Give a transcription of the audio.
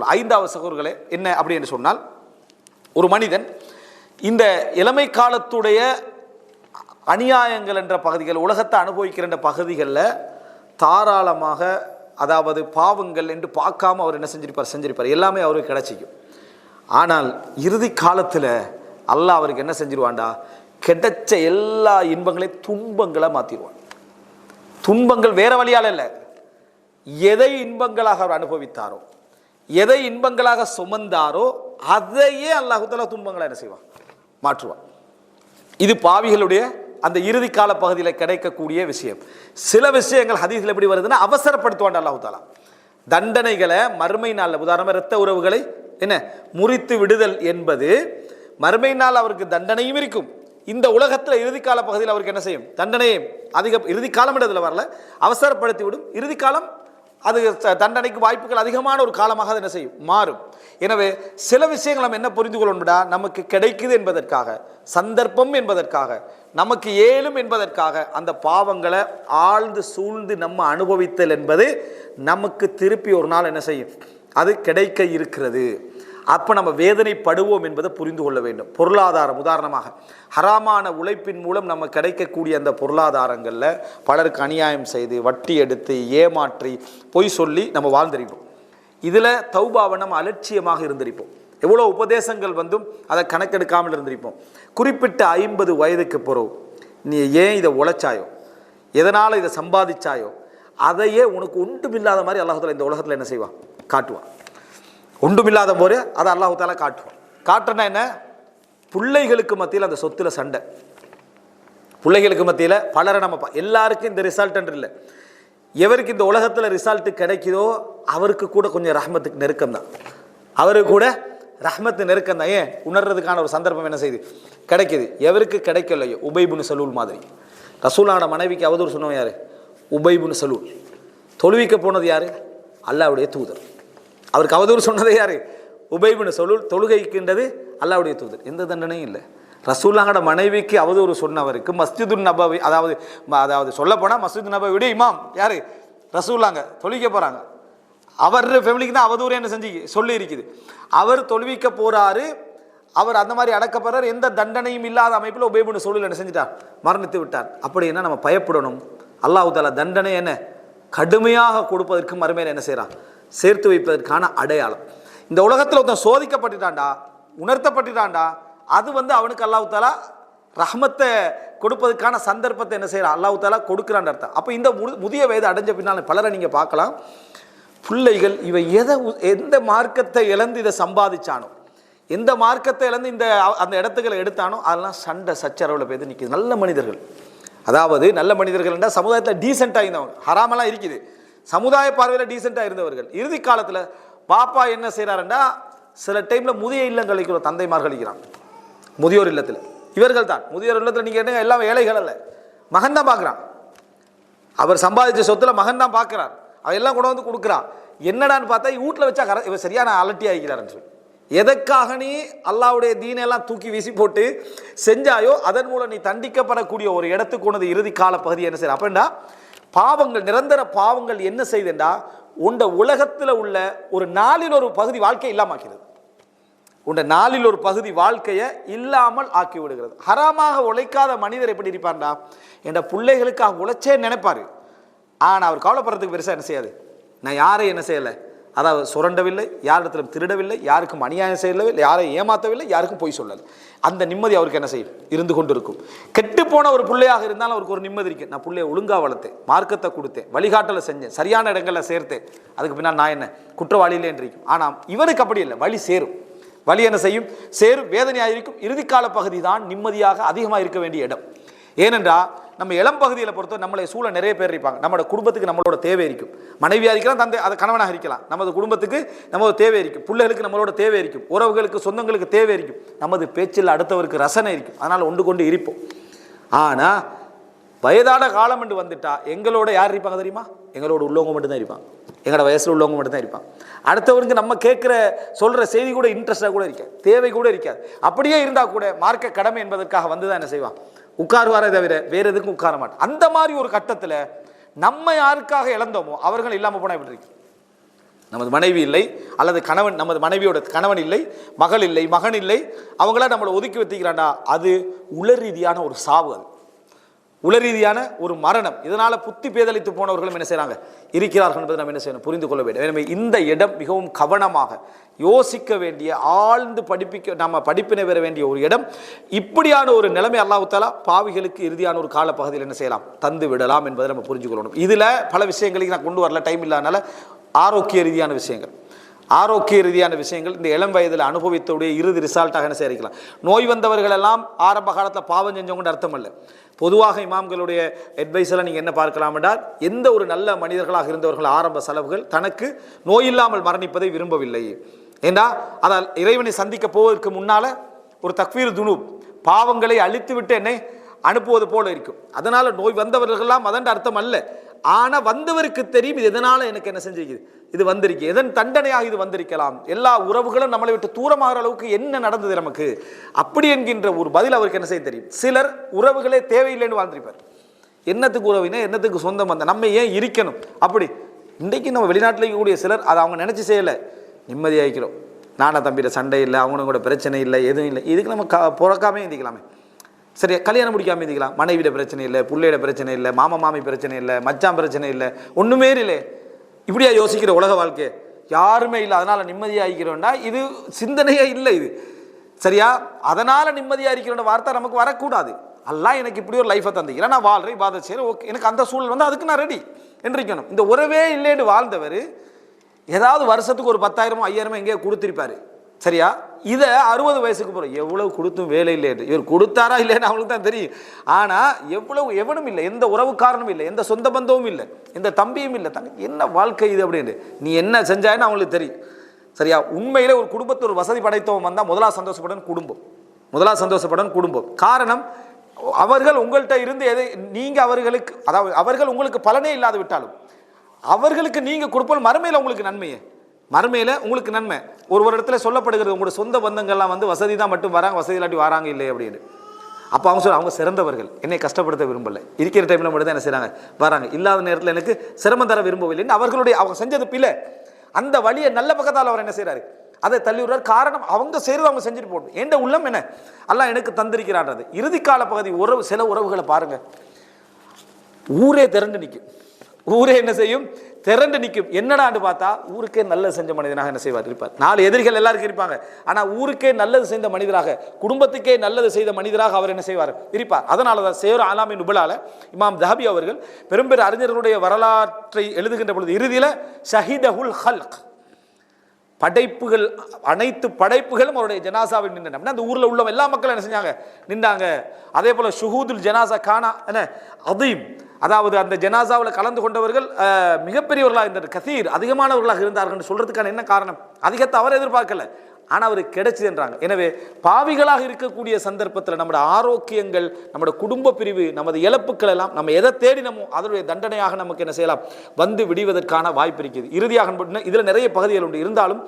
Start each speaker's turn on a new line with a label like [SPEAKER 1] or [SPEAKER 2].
[SPEAKER 1] ஐந்தாவது சகோதரர்களே என்ன அப்படி என்று சொன்னால் ஒரு மனிதன் இந்த இளமை காலத்துடைய அநியாயங்கள் என்ற பகுதிகள் உலகத்தை அனுபவிக்கிற என்ற பகுதிகளில் தாராளமாக அதாவது பாவங்கள் என்று பார்க்காம அவர் என்ன செஞ்சிருப்பார் செஞ்சிருப்பார். எல்லாமே அவருக்கு கிடைச்சிக்கும். ஆனால் இறுதி காலத்தில் அல்லாஹ் அவருக்கு என்ன செஞ்சிருவான்டா? கிடைச்ச எல்லா இன்பங்களையும் துன்பங்களை மாற்றிடுவான் துன்பங்கள் வேறு வழியால் இல்லை. எதை இன்பங்களாக அவர் அனுபவித்தாரோ. எதை இன்பங்களாக சுமந்தாரோ அதையே அல்லாஹுத்தலா துன்பங்களை என்ன செய்வான்? மாற்றுவான். இது பாவிகளுடைய அந்த இறுதி கால பகுதியில் கிடைக்கக்கூடிய விஷயம். சில விஷயங்கள் ஹதீஸில் எப்படி வருதுன்னா அவசரப்படுத்துவான் அல்லாஹுத்தாலா தண்டனைகளை மறுமை நாளில் உதாரணமாக இரத்த உறவுகளை என்ன முறித்து விடுதல் என்பது மறுமை நாள் அவருக்கு தண்டனையும் இருக்கும். இந்த உலகத்தில் இறுதி கால பகுதியில் அவருக்கு என்ன செய்யும்? தண்டனையும் அதிக இறுதி காலம் இடத்துல வரல அவசரப்படுத்தி விடும். இறுதி காலம் அது தண்டனைக்கு வாய்ப்புகள் அதிகமான ஒரு காலமாக அது என்ன செய்யும்? மாறும். எனவே சில விஷயங்கள் நம்ம என்ன புரிந்து கொள்ளணும்டா? நமக்கு கிடைக்குது என்பதற்காக சந்தர்ப்பம் என்பதற்காக நமக்கு ஏலும் என்பதற்காக அந்த பாவங்களை ஆழ்ந்து சூழ்ந்து நம்ம அனுபவித்தல் என்பது நமக்கு திருப்பி ஒரு நாள் என்ன செய்யும்? அது கிடைக்க இருக்கிறது. அப்போ நம்ம வேதனைப்படுவோம் என்பதை புரிந்து கொள்ள வேண்டும். பொருளாதாரம் உதாரணமாக ஹராமான உழைப்பின் மூலம் நம்ம கிடைக்கக்கூடிய அந்த பொருளாதாரங்களில் பலருக்கு அநியாயம் செய்து வட்டி எடுத்து ஏமாற்றி பொய் சொல்லி நம்ம வாழ்ந்திருப்போம் இதில் தௌபாவை நம்ம அலட்சியமாக இருந்திருப்போம். எவ்வளோ உபதேசங்கள் வந்தும் அதை கணக்கெடுக்காமல் இருந்திருப்போம். குறிப்பிட்ட ஐம்பது வயதுக்கு பிறகு நீ ஏன் இதை உழைச்சாயோ? எதனால் இதை சம்பாதிச்சாயோ? அதையே உனக்கு ஒன்றுமில்லாத மாதிரி அல்லாஹத்தில் இந்த உலகத்தில் என்ன செய்வான்? காட்டுவான். ஒன்றுமில்லாத போது அதை அல்லாஹு தாலா காட்டுவான். காட்டுறனா என்ன? பிள்ளைகளுக்கு மத்தியில் அந்த சொத்துல சண்டை. பிள்ளைகளுக்கு மத்தியில் பலரை நம்ம எல்லாருக்கும் இந்த ரிசல்ட் இல்லை. எவருக்கு இந்த உலகத்தில் ரிசல்ட் கிடைக்குதோ அவருக்கு கூட கொஞ்சம் ரஹ்மத்துக்கு நெருக்கம் தான். அவருக்கு கூட ரஹ்மத்து நெருக்கம் தான். ஏன்? உணர்றதுக்கான ஒரு சந்தர்ப்பம் என்ன செய்யுது கிடைக்குது. எவருக்கு கிடைக்கலையோ? உபைபுனு சலூல் மாதிரி. ரசூலான மனைவிக்கு அவதூறு சொன்னவன் யார்? உபைபுனு சலூல். தொழுவிக்க போனது யார்? அல்லாவுடைய தூதர். அவருக்கு அவதூறு சொன்னதே யார்? உபைபுனு சலூல் தொழுகைக்கின்றது அல்லாவுடைய தூதர். எந்த தண்டனையும் இல்லை. ரசூல்லாங்கட மனைவிக்கு அவதூறு சொன்னவருக்கு மஸ்ஜிதுன் நபவி அதாவது ம- அதாவது சொல்ல போனால் நபவி விட இமாம். யார்? ரசூல்லாங்க. தொழுவிக்க போகிறாங்க அவர் ஃபேமிலிக்கு தான் அவதூறு என்ன செஞ்சு சொல்லி இருக்குது. அவர் தொழுவிக்க போகிறாரு அவர் அந்த மாதிரி அடக்கப்படுறார். எந்த தண்டனையும் இல்லாத அமைப்பில் உபயோகப்படும் சூழல் என்ன செஞ்சிட்டார் மரணித்து விட்டார் அப்படி என்ன நம்ம பயப்படணும்? அல்லாஹு தாலா தண்டனை என்ன? கடுமையாக கொடுப்பதற்கு மறுமையில் என்ன செய்கிறான் சேர்த்து வைப்பதற்கான அடையாளம். இந்த உலகத்தில் ஒருத்தன் சோதிக்கப்பட்டுட்டான்டா உணர்த்தப்பட்டுட்டான்டா அது வந்து அவனுக்கு அல்லாஹ் தாலா ரஹ்மத்தை கொடுப்பதற்கான சந்தர்ப்பத்தை என்ன செய்கிறான் அல்லாஹ் தாலா கொடுக்குறான் அர்த்தம். அப்போ இந்த மு- முதிய வயது அடைஞ்ச பின்னால் பலரை நீங்கள் பார்க்கலாம். பிள்ளைகள் இவை எதை எந்த மார்க்கத்தை இழந்து இதை சம்பாதிச்சானோ எந்த மார்க்கத்தை இழந்து இந்த அந்த இடத்துக்களை எடுத்தானோ அதெல்லாம் சண்டை சச்சரவில் போய் நிற்கிது நல்ல மனிதர்கள். அதாவது நல்ல மனிதர்கள் என்றால் சமுதாயத்தில் டீசெண்டாக இருந்தவங்க. ஹராமெல்லாம் இருக்குது. சமுதாய பார்வையில் டீசெண்டாக இருந்தவர்கள். இறுதி காலத்தில் பாப்பா என்ன செய்கிறாருன்னா சில டைமில் முதிய இல்லங்களுக்கு ஒரு தந்தைமார்கள் இருக்கிறான் முதியோர் இல்லத்தில். இவர்கள் தான். முதியோர் இல்லத்தில் நீங்கள் என்னங்க எல்லாம் ஏழைகள் அல்ல. மகன் தான் பார்க்குறான் அவர் சம்பாதிச்ச சொத்துல மகன் தான் பார்க்குறார் அவன் எல்லாம் கொண்டு வந்து கொடுக்குறான். என்னடான்னு பார்த்தா வீட்டில் வச்சா கர இவன் சரியான அலட்டி ஆகிக்கிறாருன்னு சொல்லி. எதற்காக நீ அல்லாவுடைய தீனையெல்லாம் தூக்கி வீசி போட்டு செஞ்சாயோ அதன் மூலம் நீ தண்டிக்கப்படக்கூடிய ஒரு இடத்துக்கு உனது இறுதி கால பகுதி என்ன செய்ய அப்படின்னா பாவங்கள் நிரந்தர பாவங்கள் என்ன செய்தேன்டா உண்ட உலகத்தில் உள்ள ஒரு நாளில் ஒரு பகுதி வாழ்க்கை இல்லாமாக்கிறது உண்ட நாளில் ஒரு பகுதி வாழ்க்கையை இல்லாமல் ஆக்கி விடுகிறது ஹராமாக உழைக்காத மனிதர் எப்படி இருப்பார்டா? என்ற பிள்ளைகளுக்காக உழைச்சே நினைப்பார். ஆனால் அவர் கவலைப்படுறதுக்கு பெருசாக என்ன செய்யாது? நான் யாரையும் என்ன செய்யலை? அதாவது சுரண்டவில்லை யாரிடத்திலும் திருடவில்லை யாருக்கும் அநியாயம் செய்யவில்லை யாரையும் ஏமாற்றவில்லை யாருக்கும் பொய் சொல்லலை. அந்த நிம்மதி அவருக்கு என்ன செய்யும்? இருந்து கொண்டு இருக்கும் கெட்டு போன ஒரு பிள்ளையாக இருந்தாலும் அவருக்கு ஒரு நிம்மதி இருக்கு. நான் பிள்ளைய ஒழுங்கா வளர்த்தேன் மார்க்கத்தை கொடுத்தேன் வழிகாட்டலை செஞ்சேன் சரியான இடங்களில் சேர்த்தேன். அதுக்கு பின்னால் நான் என்ன? குற்றவாளியிலே இருக்கும். ஆனால் இவனுக்கு அப்படி இல்லை. வழி சேரும். வழி என்ன செய்யும்? சேரும். வேதனையாக இருக்கும் இறுதிக்கால பகுதி தான் நிம்மதியாக அதிகமாக இருக்க வேண்டிய இடம். ஏனென்றால் நம்ம இளம் பகுதியில் பொறுத்த நம்மளை சூழ நிறைய பேர் இருப்பாங்க. நம்மளோட குடும்பத்துக்கு நம்மளோட தேவை இருக்கும். மனைவியாக இருக்கலாம் தந்தை அதை கணவனாக இருக்கலாம். நமது குடும்பத்துக்கு நமது தேவை இருக்கும். பிள்ளைகளுக்கு நம்மளோட தேவை இருக்கும். உறவுகளுக்கு சொந்தங்களுக்கு தேவை இருக்கும். நமது பேச்சில் அடுத்தவருக்கு ரசனை இருக்கும். அதனால் ஒன்று கொண்டு இருப்போம். ஆனால் வயதான காலம் என்று வந்துட்டா எங்களோட யார் இருப்பாங்க தெரியுமா? எங்களோட உள்ளவங்க மட்டும்தான் இருப்பாங்க. எங்களோட வயசில் உள்ளவங்க மட்டும்தான் இருப்பாங்க. அடுத்தவருக்கு நம்ம கேட்குற சொல்கிற செய்தி கூட இன்ட்ரெஸ்டாக கூட இருக்காது. தேவை கூட இருக்காது. அப்படியே இருந்தால் கூட மார்க்க கடமை என்பதற்காக வந்து தான் என்ன செய்வான் உட்காருவாரே தவிர வேற எதுக்கும் உட்கார மாட்டான் அந்த மாதிரி ஒரு கட்டத்தில் நம்ம யாருக்காக இழந்தோமோ அவர்கள் இல்லாமல் போனால் எப்படி இருக்கு நமது மனைவி இல்லை அல்லது கணவன் நமது மனைவியோட கணவன் இல்லை மகள் இல்லை மகன் இல்லை அவங்கள நம்மளை ஒதுக்கி வைத்திக்கிறாண்டா அது உளர் ரீதியான ஒரு சாவு அது. உளரீதியான ஒரு மரணம். இதனால் புத்தி பேதலித்து போனவர்களும் என்ன செய்கிறாங்க இருக்கிறார்கள் என்பதை நம்ம என்ன செய்யணும்? புரிந்து கொள்ள வேண்டும். எனவே இந்த இடம் மிகவும் கவனமாக யோசிக்க வேண்டிய ஆழ்ந்து படிப்பிக்க நம்ம படிப்பினை பெற வேண்டிய ஒரு இடம். இப்படியான ஒரு நிலைமை அல்லாஹாலா பாவிகளுக்கு இறுதியான ஒரு காலப்பகுதியில் என்ன செய்யலாம்? தந்து விடலாம் என்பதை நம்ம புரிஞ்சுக்கொள்ளணும். இதில் பல விஷயங்களுக்கு நான் கொண்டு வரல. டைம் இல்லாதனால ஆரோக்கிய ரீதியான விஷயங்கள். ஆரோக்கிய ரீதியான விஷயங்கள் இந்த இளம் வயதில் அனுபவித்தோடைய இறுதி ரிசால்ட்டாக என்ன சேரிக்கலாம் நோய் வந்தவர்கள் எல்லாம் ஆரம்ப காலத்தில் பாவம் செஞ்சவங்கன்னு அர்த்தம் இல்லை. பொதுவாக இமாம்களுடைய அட்வைஸில் நீங்கள் என்ன பார்க்கலாம் என்றால் எந்த ஒரு நல்ல மனிதர்களாக இருந்தவர்கள் ஆரம்ப செலவுகள் தனக்கு நோய் இல்லாமல் மரணிப்பதை விரும்பவில்லை. ஏண்டா? அதால் இறைவனை சந்திக்க போவதற்கு முன்னால் ஒரு தக்வீர் துணு பாவங்களை அழித்து விட்டு என்னை அனுப்புவது போல இருக்கும். அதனால் நோய் வந்தவர்கள்லாம் அதன் அர்த்தம் அல்ல. ஆனால் வந்தவருக்கு தெரியும் இது எதனால் எனக்கு என்ன செஞ்சிருக்குது? இது வந்திருக்கு. எதன் தண்டனையாக இது வந்திருக்கலாம்? எல்லா உறவுகளும் நம்மளை விட்டு தூரமாகிற அளவுக்கு என்ன நடந்தது நமக்கு? அப்படி என்கின்ற ஒரு பதில் அவருக்கு என்ன செய்ய தெரியும்? சிலர் உறவுகளே தேவையில்லைன்னு வாழ்ந்திருப்பார். என்னத்துக்கு உறவினா என்னத்துக்கு சொந்தம் வந்த நம்ம ஏன் இருக்கணும்? அப்படி. இன்றைக்கு நம்ம வெளிநாட்டில் இருக்கக்கூடிய சிலர் அதை அவங்க நினச்சி செய்யலை. நிம்மதியாகிக்கிறோம் நானா தம்பியில் சண்டை இல்லை அவங்களும் கூட பிரச்சனை இல்லை எதுவும் இல்லை. இதுக்கு நம்ம க பிறக்காமே இருந்திக்கலாமே சரி கல்யாணம் முடிக்காம இருந்திக்கலாம் மனைவிட பிரச்சனை இல்லை பிள்ளையிட பிரச்சனை இல்லை மாமா மாமி பிரச்சனை இல்லை மச்சான் பிரச்சனை இல்லை. ஒன்றுமே இல்லை இப்படியா யோசிக்கிற உலக வாழ்க்கை. யாருமே இல்லை. அதனால் நிம்மதியாக இருக்கிறோம்னா இது சிந்தனையே இல்லை இது. சரியா? அதனால் நிம்மதியாக இருக்கிறோன்ற வார்த்தை நமக்கு வரக்கூடாது. அல்லாஹ் எனக்கு இப்படி ஒரு லைஃபை தந்திக்கிறேன் நான் வாழ்றேன் பாதை செய்கிறேன் ஓகே. எனக்கு அந்த சூழல் வந்து அதுக்கு நான் ரெடி என்றிக்கணும் இந்த உறவே இல்லைன்னு வாழ்ந்தவர் ஏதாவது வருஷத்துக்கு ஒரு பத்தாயிரமோ ஐயாயிரமோ எங்கேயோ கொடுத்துருப்பாரு. சரியா? இதை அறுபது வயசுக்கு போகிறோம் எவ்வளவு கொடுத்தும் வேலை இல்லைன்னு இவர் கொடுத்தாரா இல்லைன்னு அவங்களுக்கு தான் தெரியும். ஆனால் எவ்வளவு எவனும் இல்லை. எந்த உறவுக்காரனும் இல்லை. எந்த சொந்த பந்தமும் இல்லை. எந்த தம்பியும் இல்லை. தனக்கு என்ன வாழ்க்கை இது அப்படின்னு நீ என்ன செஞ்சாயின்னு அவங்களுக்கு தெரியும். சரியா? உண்மையிலே ஒரு குடும்பத்தை ஒரு வசதி படைத்தவன் வந்தால் முதலாக சந்தோஷப்படன் குடும்பம். முதலாக சந்தோஷப்படன் குடும்பம். காரணம் அவர்கள் உங்கள்கிட்ட இருந்து எதை நீங்கள் அவர்களுக்கு அதாவது அவர்கள் உங்களுக்கு பலனே இல்லாது விட்டாலும் அவர்களுக்கு நீங்கள் கொடுப்போம் மறுமையில் உங்களுக்கு நன்மையே. மறுமையில் உங்களுக்கு நன்மை. ஒரு ஒரு இடத்துல சொல்லப்படுகிறது உங்களோட சொந்த பந்தங்கள்லாம் வந்து வசதி தான் மட்டும் வராங்க வசதி இல்லாட்டி வராங்க இல்லை அப்படின்னு. அப்போ அவங்க சொல்ல அவங்க சிறந்தவர்கள். என்னை கஷ்டப்படுத்த விரும்பலை. இருக்கிற டைமில் மட்டும் தான் என்ன செய்கிறாங்க வராங்க. இல்லாத நேரத்தில் எனக்கு சிரமம் தர விரும்பவில்லைன்னு அவர்களுடைய அவங்க செஞ்சது பிள்ளை அந்த வழியை நல்ல பக்கத்தால் அவர் என்ன செய்கிறாரு அதை தள்ளி விடுறார் காரணம் அவங்க செய்கிறது அவங்க செஞ்சுட்டு போகணும். எந்த உள்ளம் என்ன? எல்லாம் எனக்கு தந்திருக்கிறான்றது இறுதி கால பகுதி உறவு சில உறவுகளை பாருங்கள் ஊரே திரண்டு நிற்கும் ஊரே என்ன செய்யும்? திரண்டு நிற்கும். என்னடான்னு பார்த்தா ஊருக்கே நல்லது செஞ்ச மனிதனாக என்ன செய்வார்? இருப்பார். நாலு எதிரிகள் எல்லாருக்கும் இருப்பாங்க. ஆனால் ஊருக்கே நல்லது செய்த மனிதராக குடும்பத்துக்கே நல்லது செய்த மனிதராக அவர் என்ன செய்வார்? இருப்பார். அதனால தான் சேர் ஆலாமி நுபலால இமாம் தஹபி அவர்கள் பெரும்பெரு அறிஞர்களுடைய வரலாற்றை எழுதுகின்ற பொழுது இறுதியில் ஷஹீதஹுல் ஹல்க். படைப்புகள் அனைத்து படைப்புகளும் அவருடைய ஜனாசாவில் நின்றன. அப்படின்னா அந்த ஊரில் உள்ள எல்லா மக்களும் என்ன செஞ்சாங்க? நின்றாங்க. அதே போல ஷுஹூதுல் ஜனாசா கானா என்ன அதீம் அதாவது அந்த ஜனாசாவில் கலந்து கொண்டவர்கள் மிகப்பெரியவர்களாக இருந்தார் கசீர் அதிகமானவர்களாக இருந்தார்கள் சொல்றதுக்கான என்ன காரணம்? அதிகத்தை அவர் எதிர்பார்க்கல. ஆனால் அவருக்கு கிடைச்சதுன்றாங்க எனவே பாவிகளாக இருக்கக்கூடிய சந்தர்ப்பத்தில் நம்முடைய ஆரோக்கியங்கள் நம்முடைய குடும்ப பிரிவு நமது இழப்புக்கள் எல்லாம் நம்ம எதை தேடினமோ அதனுடைய தண்டனையாக நமக்கு என்ன செய்யலாம்? வந்து விடுவதற்கான வாய்ப்பு இருக்குது. இறுதியாக இதில் நிறைய பகுதிகள் உண்டு. இருந்தாலும்